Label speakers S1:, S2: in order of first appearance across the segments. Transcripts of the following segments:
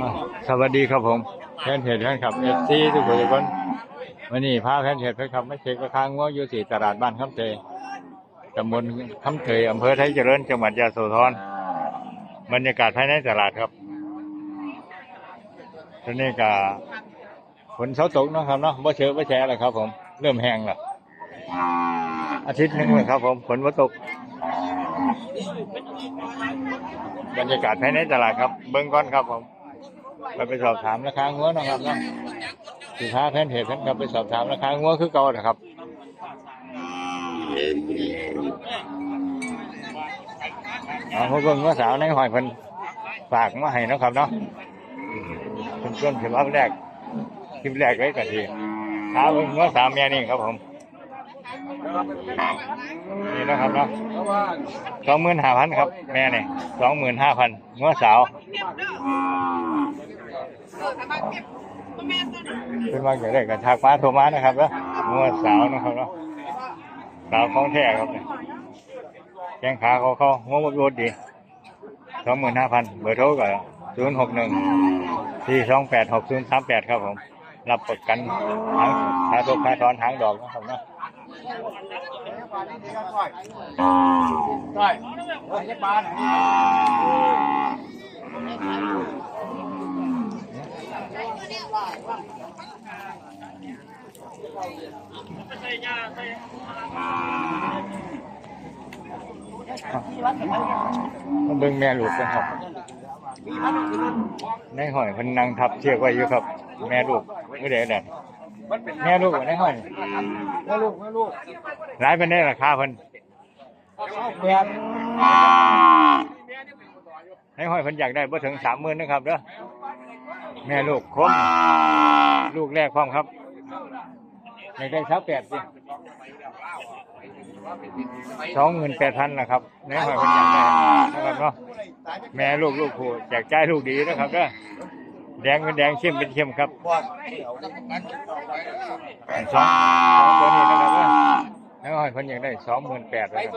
S1: อ่าสวัสดีครับผมแฟนเพจแฟนคลับเอฟซีทุกคนทุกคนวันนี้พาแฟนเพจแฟนคลับมาเช็คราคางัวอยู่ที่ตลาดบ้านคำเตยตำบลคำเตยอำเภอไทยเจริญจังหวัดยะโสธรบรรยากาศภายในตลาดครับตอนนี้ก็ฝนเสาตกเนาะครับเนาะบ่เชื้อบ่แฉะแล้วครับ ผมเริ่มแห้งแล้วอาทิตย์หนึ่งเลยครับ ผมฝนบ่ตก บรรยากาศภายในตลาดครับ เบิ้งก่อนครับผมไปไปสอบถามราคางัวนะครับเนาะสิค้าแพนเพจเพิ่นครับไปสอบถามราคางัวคือเก่านะครับเอาพวกเบิ่งงัวสาวในหอยเพิ่นฝากมาให้นะครับเนาะเป็นต้นคลิปแรกคลิปแรกเลยกันทีท้าเบิ่งงัวสาวเมียนี่ครับผม นี่นะครับเนาะสองหมื่นห้าพันครับ แม่เนี่ยสองหมื่นห้าพันงัวสาวเป็นว่าอย่างไรกันทากฟ้าโทรมานะครับแล้วงัวสาวนะครับเนาะสาวของแท้ครับเนี่ยแข้งขาเขาเขางัวบดบดดีสองหมื่นห้าพันเบอร์โทรก็ศูนย์หกหนึ่งสี่สองแปดหกศูนย์สามแปดครับผมรับประกันทางค่าตกค่าถอนทางดอกนะครับเนาะ
S2: ได้ไปจะปาน
S1: มาเบิ่งแม่ลูกกันครับในหอยเพิ่นนังทับเชือกไว้อยู่ครับ แม่ลูกไม่ได้ดัน แม่ลูกอยู่ในหอย
S2: แม่ลูกแม่ลูก
S1: หลายเป็นได้ราคาเพิ่น
S2: เข้าแปด
S1: ในหอยเพิ่นอยากได้บ่ถึงสามหมื่นนะครับเด้อแม่ลูกคมลูกแรกพร้อมครับอยากได้สักแปดสิสองหมื่นแปดพันนะครับในหอยเพิ่นอยากได้นะครับเนาะแม่ลูกลูกผู้อยากใจลูกดีนะครับเด้อ แดงเป็นแดงเข้มเป็นเข้มครับสองสองตัวนี้นะครับว่าแล้วให้เพิ่นอยากได้สองหมื่นแปดเลยครับ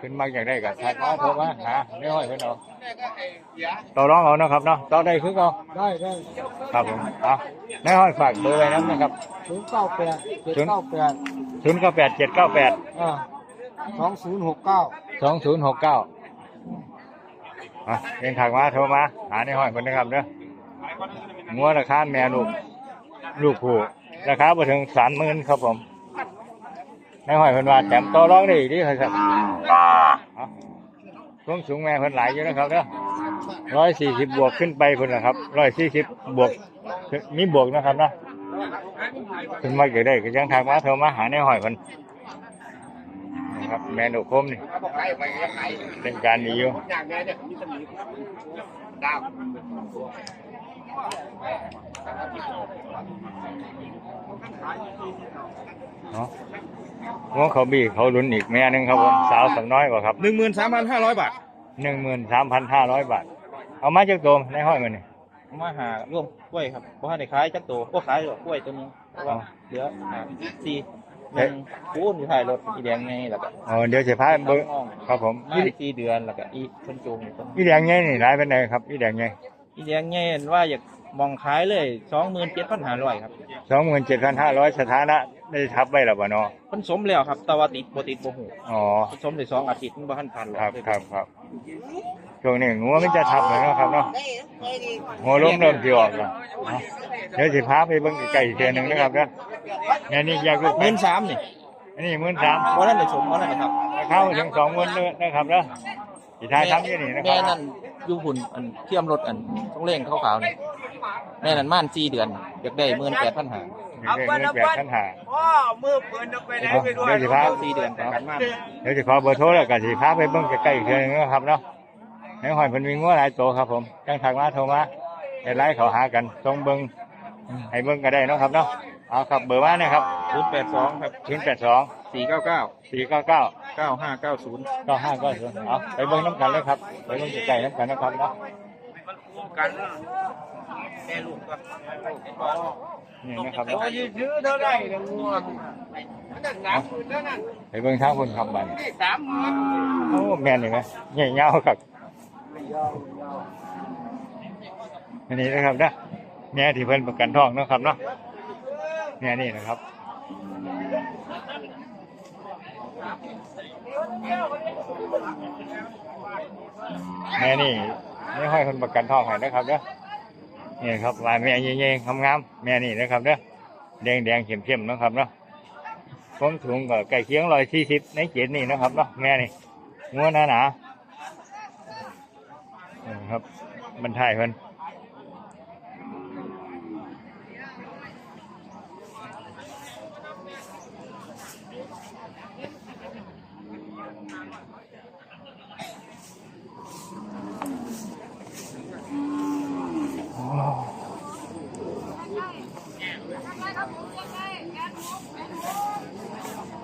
S1: ขึ้นมาอยากได้กับทักมาโทรมาหาไม่ห้อยเพิ่นเอาต่อรองเอานะครับเนาะต่อได้คือเอา
S2: ได้ได้
S1: ครับผมเอาไม่ห้อยฝากเบอร์ไว้น้ำนะครับ
S2: ศูนย์เก้าแปดเจ็ดเก้าแปด
S1: ศูนย์เก้าแปดเจ็ดเก้าแปด
S2: อ่าสองศูนย์หกเก้า
S1: สองศูนย์หกเก้า อะเองถักมาโทรมา หาในห้อยเพิ่นนะครับเด้องัวราคาแม่ลูก ลูกผู้ราคาบ่ถึงสามหมื่นครับผม ในหอยเพิ่นว่าแถมต่อรองได้อีกดีครับเอาสูงสูงแม่เพิ่นหลายอยู่นะครับเด้อร้อยสี่สิบบวกขึ้นไปเพิ่นนะครับร้อยสี่สิบบวกมีบวกนะครับเนาะเพิ่นมาเกิดได้ก็ยังทางมาโทรมาหาในหอยเพิ่น ครับแม่นกคมนี่เป็นการดีอยู่
S2: อย่างนี้เนี่ยมีสมีดาว
S1: เนาะง้อเขาบีเขาลุ้นอีกแม่หนึงครับผมสาวสักน้อยกว่าครับ
S2: หนึ่งหมื่นสามพันห้าร้อยบาท
S1: หนึ่งหมื่นสามพันห้าร้อยบาท เอามาจากตัวในห้อยมันนี่
S3: มาหาร่วมกล้วยครับเพราะให้ได้ขายจักโตก็ขายหรอกกล้วยตัวนี้เพราะว่า
S1: อ๋อ
S3: เหลือหาสี่ หนึ่งคูณอยู่ท้ายรถอีแดงไงแล้วก็
S1: อ๋อเดี๋ยวจะพาเบิ้ง
S3: น้อง
S1: ครับผม
S3: มา
S1: อี
S3: ได้สี่เดือนแล้วก็อีคนจูงอยู่คน
S1: อีแดงไงนี่ร้ายเป็นไงครับอีแดงไง
S3: อีแดงไงว่าอยากมองขายเลยสองหมื่นเจ็ดพันห้าร้อยครับ
S1: สองหมื่นเจ็ดพันห้าร้อยสถานะได้ทับไว้แล้วบ่เนาะ
S3: ผสมแล้วครับแต่ว่าติดบ่ติดบ่หู
S1: อ๋อ
S3: ผสมได้สองอาทิตย์มันบ่ทันพันหรอก
S1: ครับครับครับ ช่วงนี้งัวมันจะทับเลยเนาะครับเนาะงัวล้มเริ่มที่ออกแล้วเนาะเดี๋ยวสิพาไปเบิ่งไก่เทือหนึ่งนะครับเนาะเนี่ยนี่อยากลูก
S3: หมื่นสามนี่
S1: อันนี้หมื่นสาม
S3: เพราะนั่นได้สมเพราะนั่นได้ครับ
S1: เข้าถึงสองหมื่นเลยนะครับเนาะอีทายทำอยู่นี่นะค
S3: แม่
S1: รับ
S3: นั่นอยูหุ่นอันเทียมรถอันต้องเร่งขาวๆนี่แม่นั่นม่านสี่เดือนอยากได้หมื่นแปดพันห้า
S1: เงินแปดพันห้า
S2: พ่อมือปืนจะไปไหนไปด้วย
S1: เดี๋ยวสิพา
S3: สี่เดือนประกันม่าน
S1: เดี๋ยวจะขอเบอร์โทรแล้วก็สิพาไปเบิ่งใกล้ๆอีกเทื่อนึงนะครับเนาะ ให้หอยเพิ่นมีงัวหลายตัวครับผมจังทางมาโทรมาให้ไลน์เขาหากันส่งเบิ่งให้เบิ่งก็ได้เนาะครับเนาะเอาครับเบอร์มานะครับ
S3: ศูนย์แปดสองครับ
S1: 082
S3: สี่เก้าเก้า
S1: 499
S3: เก้าห้าเก้าศูนย์
S1: 9590เอาไปเบิ่งน้ำกันเลยครับไปเบิ่งใกล้ๆน้ำกันนะครับเนาะ
S2: กันแม่ลูกก็
S1: นี่นะครับ
S2: โอ้
S1: เนาะ
S2: ยซื้อเท่าไหร่เนี่ยงัวนั่นสามหมื่นเท่านั้น
S1: ไปเบิ่งทางคนขับบัด
S2: สามหมื่น
S1: โอ้แม่นนี่ไหมใหญ่ยาวครับ อันนี้นะครับนะแม่ที่เพิ่นประกันทองนะครับเนาะแม่นี่นะครับแม่นี่ไม่ห้อยคนประกันทองให้นะครับเด้อนี่ครับลายแม่เย่ๆงามๆแม่นี่นะครับเด้อแดงแดงๆเข้มๆเนะครับเนาะความสูงก็ใกล้เคียงร้อยสี่สิบในเกณฑ์นี่นะครับเนาะแม่นี่งัวหนาหนา ครับบรรทายเพิ่น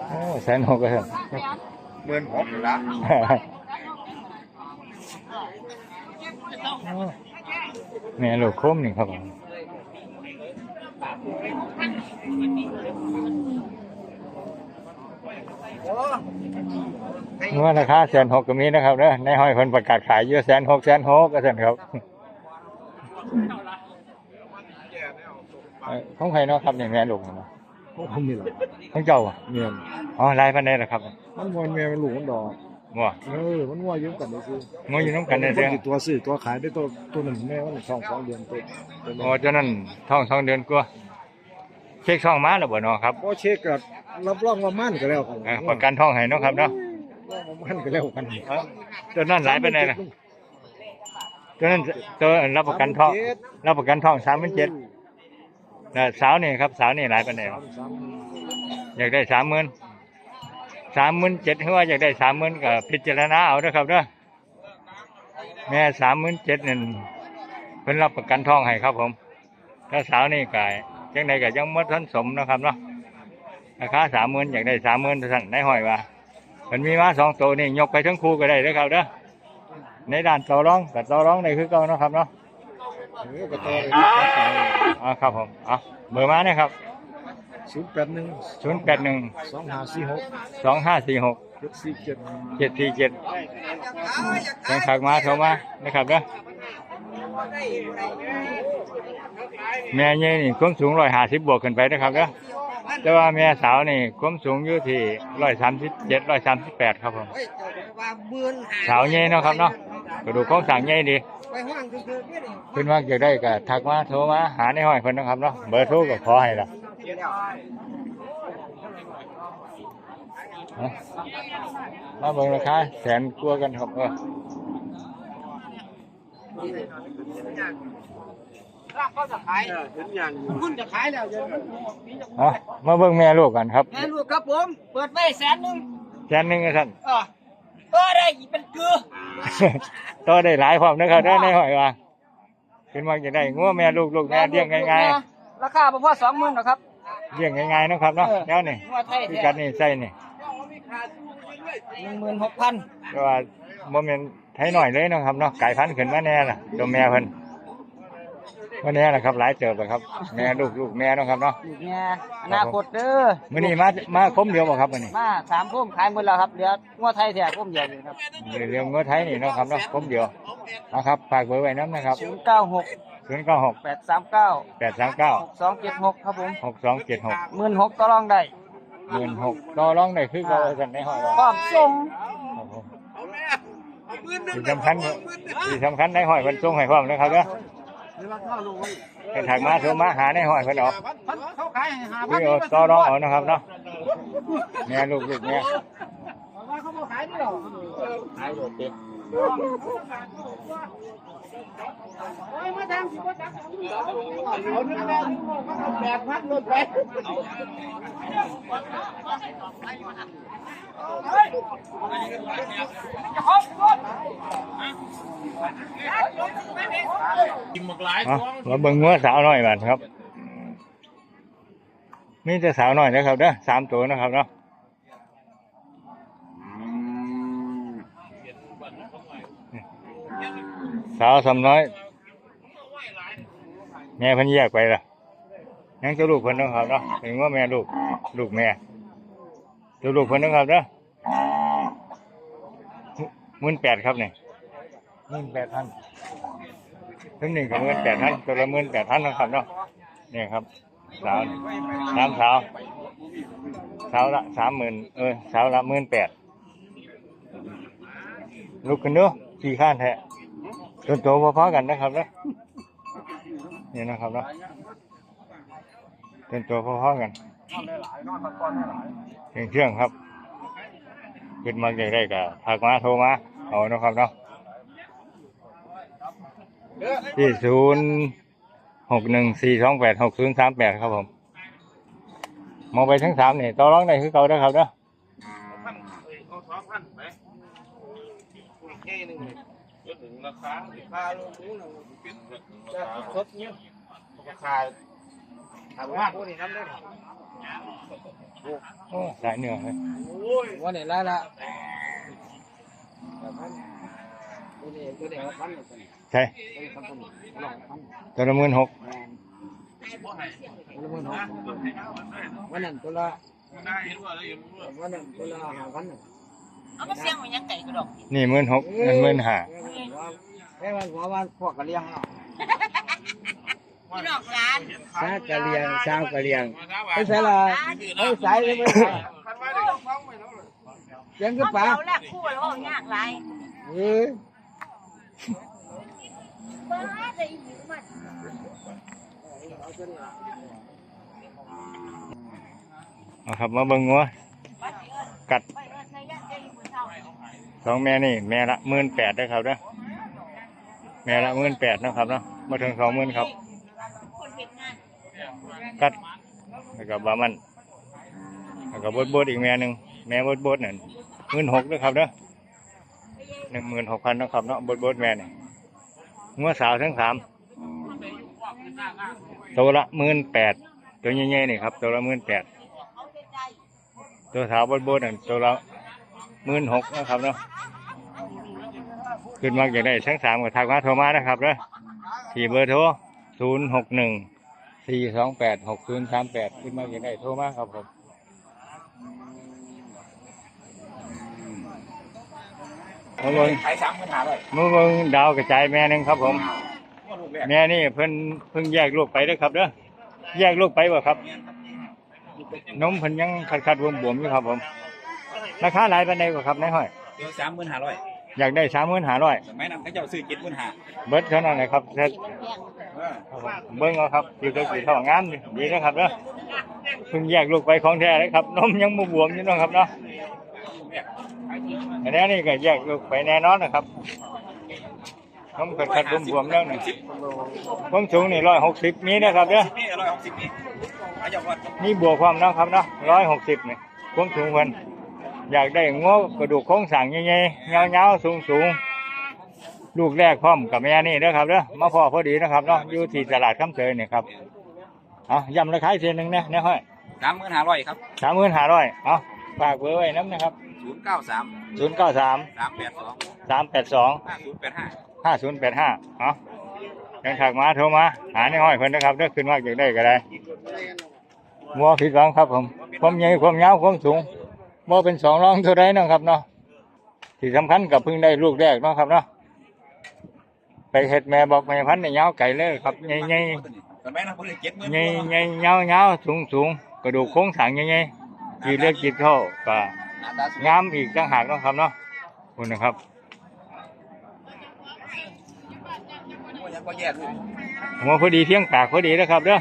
S1: โอ้แสนหกก็เถอะ
S2: หมื่นหกละ
S1: แม่ลูกคมนี่ครับผม
S2: โอ้
S1: เมื่อราคาแสนหกก็มีนะครับเด้อในห้อยคนประกาศขายอยู่แสนหกแสนหกก็เสนครับเอ่อของใครเนาะครับนี่แม่ลูกเนาะ
S4: พวกผมนี่แหละ
S1: ของเจ้าอะ
S4: เมียน
S1: อ๋อลายพันได้ละครับ
S4: มันมวนเมียมันหลูกมันดอก
S1: งัว
S4: เออมันว่าอยืมกันได้ซื้อ
S1: งัวอยู่น้ำกันได้เสีย
S4: มัตัวซื้อตัวขายได้ตัวตัวหนึ่งแม่มันสองสองเดือนตัวตัว
S1: โอ้เจ้านั่นท้องสองเดือนกว่าเช็คช่องมาแล้วบ่เนาะครับ
S4: พอเช็คกับรับรองว่ามั่นก็แล้วกัน
S1: เอ่อประกันท้องให้เนาะครับเนาะ
S4: รับรองว่ามั่นก็แล้วกัน
S1: เอ้าเจ้านั่นหลายไปไหนล่ะเจ้านั่นตัวรับประกันท้องรับประกันท้องสามพันเจ็ดแต่สาวนี่ครับสาวนี่หลายไปไหนใด
S4: สามสาม
S1: อยากได้สามหมื่น สามหมื่นเจ็ดหรือว่าอยากได้สามหมื่นก็พิจารณาเอาเด้อครับเด้อแม่สามหมื่นเจ็ดนั่นเพิ่นรับประกันท้องให้ครับผมถ้าสาวนี่ก็จังใดก็ยังไม่ทันสมนะครับเนาะราคาสามหมื่นอยากได้สามหมื่นท่านนายห้อยว่ามันมีมาสองตัวนี่ยกไปทั้งคู่ก็ได้เด้อครับเด้อในด้านต่อรองกับต่อรองในคือเก่าเนาะครับเนาะ
S4: เออก็ต่อเลย
S1: อ่าครับผมอะเบอร์มาเนี่ยครับ
S4: ศูนย์แปดหนึ่ง
S1: ศูนย์แปดหนึ่ง
S4: สองห้าสี่หก
S1: สองห้าสี่หก
S4: เจ็ดสี่เจ็ด
S1: เจ็ดสี่เจ็ดยังถักมาโทรมานะครับเด้อแม่เย่นี่ความสูงร้อยห้าสิบบวกขึ้นไปนะครับเด้อแต่ว่าแม่สาวนี่ความสูงอยู่ที่ร้อยสามสิบเจ็ดร้อยสามสิบแปดครับผม
S2: เฮ้ยเจ้าจะว่าหมื่นห้
S1: สาวเย่เนาะครับเนาะกระดูกโครงสร้างเย่ดี
S2: ไปห้างคือๆเนี่ยนี่
S1: เพิ่นว่าอยากได้ก็ทักมาโทรมาหาในห้อยเพิ่นนะครับเนาะเบอร์โทรก็ขอให้ละ เอามาเบิ่งราคาแสนกลัวากันครับเออ
S2: ร่างเขาจะขายเห็นอย่างคุณจะขายแล้วเดี๋ยว
S1: เอามาเบิ่งแม่ลูกกันครับ
S2: แม่ลูกครับผม เปิดไว้แสนหนึ่ง
S1: แสนหนึ่งนะท่าน
S2: เออเออได้เป็นเกลือ
S1: ต่อได้หลายความนะครับได้ในหอยว่าเป็นว่าจะได้งัวแม่ลูกลูกแม่เลี้ยงง่าย
S2: ราคาเฉพาะสองหมื่นนะครับ
S1: ๆ เลี้ยงง่ายๆเนาะครับเนาะแล้วนี่
S2: งัวไทย
S1: คือ
S2: แท้
S1: กันนี่ใส่นี่
S2: หนึ่งหมื่นหกพัน
S1: แต่ว่าบ่แม่นไทยหน่อยเลยเนาะครับเนาะไก่พันธุ์ขึ้นมาแน่ล่ะตัวแม่เพิ่นว่าแน่ล่ะครับหลายเติบแล้วครับแม่ลูกลูกแม่เนาะครับเนาะ
S2: ลูกเนี่ยอนาคตเด้อ
S1: มื้อนี้มามาคมเดียวบ่ครับมื้อนี้
S2: มาสามพุ่มขายหมดแล้วครับเหลืองัวไทยแท้พุ่มเดียวอยู่ครับ
S1: เรื่องงัวไทยนี่เนาะครับเนาะคมเดียวเอาครับฝากเบอร์ไว้นํนะครับ
S2: ศูนย์เก้าหก
S1: 096
S2: แปดสามเก้า
S1: 839
S2: หกสองเจ็ดหกครับผม
S1: 6276
S2: หมื่นหกต่อรองได้
S1: 16,000ต่อรองได้คือเก่าซั่นในหอยว่า
S2: พร้อมส่ง
S1: ครับผมที่สำคัญที่สำคัญในหอยเพิ่นส่งให้พร้อมนะครับเด้อให้ถักมาโทรมาหาในหอยเพิ่นเอา
S2: เขาขายให้หา
S1: คุยเอาต่อรองเอานะครับเนาะแม่ลูกลูกแม่
S2: เขาบอกขายนี่หรอ
S1: ขายโดดเด็ด
S2: โอ้ยมาทำสิมาทำเอาเนื้อแดงเขาแปดพันลดไป
S1: เอาเบิ่งงัวสาวหน่อยบัดครับ มีแต่สาวหน่อยนะครับเด้อสามตัวนะครับเนาะ สาวสำน้อยแม่พิ่นแยกไปละยังจะลูกเพิ่นนะครับเนาะเป็นว่าแม่ลูกลูกแม่ตัวลูกเพิ่นนะครับเนาะมื่นแปดครับเนี่ยมื่นแปดพันถึงหนึ่งกับมื่นแปดพันตัวละมื่นแปดพันนะครับเนาะเนี่ยครับสาวสามสาวสาวละสามหมื่นเออสาวละมื่นแปดลุกขึ้นเนาะขี่ข้านแทะ ต้นโตพอๆกันนะครับนะนี่นะครับเนาะต้นโตพอๆกันเครื่องเครื่องครับขึ้นมาอยากได้ก็ทักมาโทรมาเอานะครับเนาะที่ศูนย์หกหนึ่งสี่สองแปดหกศูนย์สามแปดครับผมมองไปทั้งสามนี่ต่อร้องได้คือเก่านะครับเนาะ
S2: เอาสองพันไปแค่นึงจนถึงราคาราคาลงนู้นจะสดเนี้ยราคาถามว่าพวกนี้ทำได้
S1: โอ้สายเหนือเลย
S2: โอ้ย
S3: ว่าเนี่ยไรละ
S2: ตัวนี้ตัวนี้พันตัวนี้
S1: ใช่
S2: พันตัวนี้ลองพัน
S1: ตัวละหมื่นหก
S2: ตัวละหมื่นหกวันนั้นตัวละวันนั้นตัวละห้าพัน
S5: เอามาเสียงมันยังไก่กระดอก
S1: นี่หมื่นหกนั่นหมื่นห้า
S2: แค่วันหัววันพวกกะเลียงเนาะ
S5: พี่น้องร้าน
S2: ซากะเลียงซาวกะเลียงไอ้สายละไอ้สายเลยไม่ใช่ยังก็
S5: เขา
S2: ป๋า
S5: แรกคู่แล้วยากไร
S2: เอ้ย
S5: บ้าจะอีกมัน
S1: เอาครับมาเบิ่งงัวกัด สองแม่นี่แม่ละหมื่นแปดนะครับเนาะแม่ละหมื่นแปดนะครับเนาะมาถึงสองหมื่นครับ กัดแล้วก็บามันแล้วก็บดบดอีกแม่หนึ่งแม่บดบดนั่นหมื่นหกนะครับเนาะหนึ่งหมื่นหกพันนะครับเนาะบดบดแม่นี่งัวสาวทั้งสามตัวละหมื่นแปดตัวใหญ่ๆนี่ครับตัวละหมื่นแปดตัวสาวบดบดนั่นตัวละหมื่นหกนะครับเนาะ ขึ้นมาอยากได้ทั้งสามก็ทักมาโทรมานะครับเนาะที่เบอร์โทรศูนย์หกหนึ่งสี่สองแปดหกศูนย์สามแปดขึ้นมาอยากได้โทรมาครับผมมาเบิ่ง
S3: ขายสามพันหาเลย
S1: มาเบิ่งดาวกระจายแม่หนึ่งครับผม แม่นี่เพิ่นเพิ่งแยกลูกไปเด้อครับเด้อแยกลูกไปบ่ครับนมเพิ่นยังขัดขัดบวมบวมอยู่ครับผมราคาหลายปานใดบ่าครับนายห้อย
S3: เดี๋ยวสามพันห้าร้อย
S1: อยากได้สามหมื่นห้าร้อย
S3: สมัยนั้นเขาเจ้าซื้อเจ็ดพันหา
S1: เบิดเท่านั้นเลยครับเสร็จ
S3: เออ
S1: ครับผมเบิ้งเอาครับอยู่ตัวสีเท่างามดีดีนะครับเนาะเพิ่งแยกลูกไปของแท้เลยครับนมยังบ่บวมอยู่เนาะครับเนาะอันนี้นี่ก็แยกลูกไปแน่นอนนะครับนมขัดขัดบวมบวมๆแล้วนี่ความสูงนี่ร้อยหกสิบมีนะครับเนาะ
S3: นี่ร้อยหกสิบนี่อาจารย์วัด
S1: มีบวกความเนาะครับเนาะร้อยหกสิบนี่ความสูงเพิ่น อยากได้งวกระดูกโครงสร้างใหญ่ๆยาวๆสูงๆ ลูกแรกพร้อมกับแม่นี่เด้อครับเด้อมาพ่อพอดีนะครับเนาะอยู่ที่ตลาดคำเสยนี่ครับเอาย้ำราคาอีกทีหนึ่งนะเนี่ยห้อย
S3: สามพันหาร้อยครับ
S1: สามหมื่นห้าร้อยเอาฝากเบอร์ไว้น้ำนะครับ
S3: ศูนย์เก้าสาม
S1: ศูนย์เก้าสาม
S3: สามแปดสอง
S1: สามแปดสอง
S3: ห้าศูนย์แปดห้า
S1: ห้าศูนย์แปดห้าเอายังถักมาโทรมาหาในห้อยเพิ่นนะครับเด้อขึ้นมากอยากได้ก็ได้มัวผิดหวังครับผมความใหญ่ความยาวความสูง มัวเป็นสองรองเท่าไรเนาะครับเนาะที่สำคัญกับเพิ่งได้ลูกแรกเนาะครับเนาะไปเห็ดแม่บอกแม่พันธุ์ในยาไก่เลยครับใหญ่ใหญ่
S3: สมัยนั้นผมเลยเจ็ดหมื่น
S1: ใหญ่ใหญ่ยาวยาสูงสูงกระดูกโค้งสร้างใหญ่ใหญ่ยีเลือดจิตเข้าก็งามอีกต่างหากเนาะครับเนาะคุณนะครับ
S3: ยังก็แย่ด้วย
S1: หัวพอดีเที่ยงปากพอดีนะครับเด้อ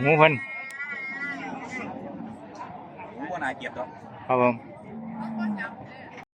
S1: หูพิ่น
S3: ผมว่าน่าเกียดดอก
S1: ครับ ผม